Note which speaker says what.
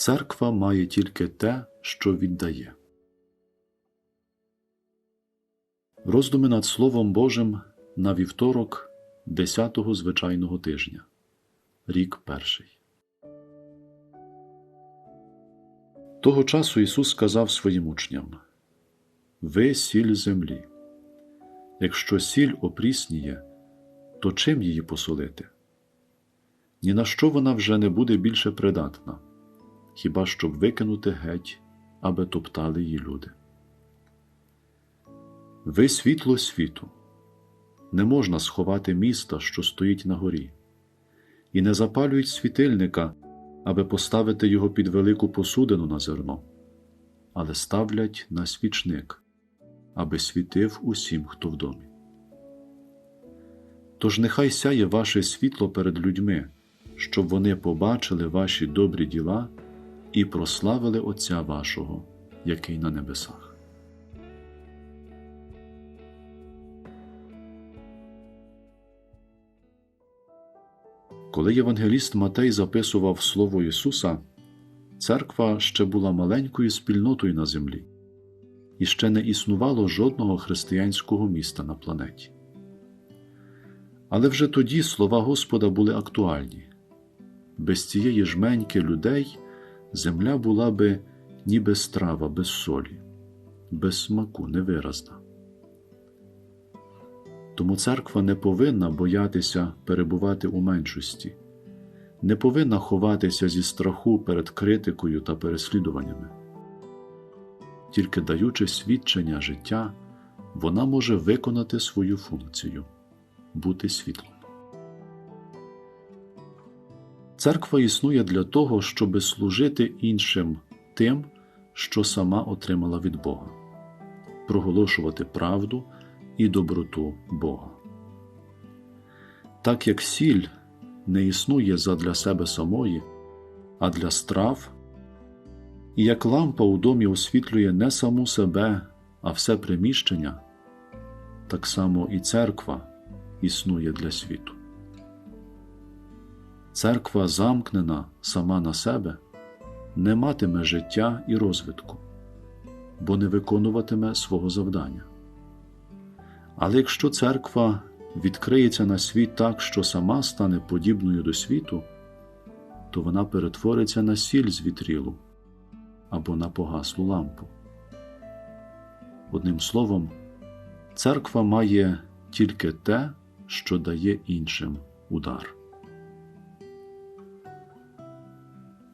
Speaker 1: Церква має тільки те, що віддає. Роздуми над Словом Божим на вівторок 10-го звичайного тижня. Рік перший. Того часу Ісус сказав своїм учням: Ви сіль землі. Якщо сіль опрісніє, то чим її посолити? Ні на що вона вже не буде більше придатна, хіба щоб викинути геть, аби топтали її люди. Ви світло світу. Не можна сховати міста, що стоїть на горі, і не запалюють світильника, аби поставити його під велику посудину на зерно, але ставлять на свічник, аби світив усім, хто в домі. Тож нехай сяє ваше світло перед людьми, щоб вони побачили ваші добрі діла і прославили Отця вашого, який на небесах. Коли євангеліст Матей записував Слово Ісуса, церква ще була маленькою спільнотою на землі, і ще не існувало жодного християнського міста на планеті. Але вже тоді слова Господа були актуальні без цієї жменьки людей земля була би ніби страва без солі, без смаку невиразна. Тому церква не повинна боятися перебувати у меншості, не повинна ховатися зі страху перед критикою та переслідуваннями. Тільки даючи свідчення життя, вона може виконати свою функцію бути світлом. Церква існує для того, щоби служити іншим тим, що сама отримала від Бога, проголошувати правду і доброту Бога. Так як сіль не існує задля себе самої, а для страв, і як лампа у домі освітлює не саму себе, а все приміщення, так само і церква існує для світу. Церква, замкнена сама на себе, не матиме життя і розвитку, бо не виконуватиме свого завдання. Але якщо церква відкриється на світ так, що сама стане подібною до світу, то вона перетвориться на сіль з вітрілу або на погаслу лампу. Одним словом, церква має тільки те, що дає іншим удар.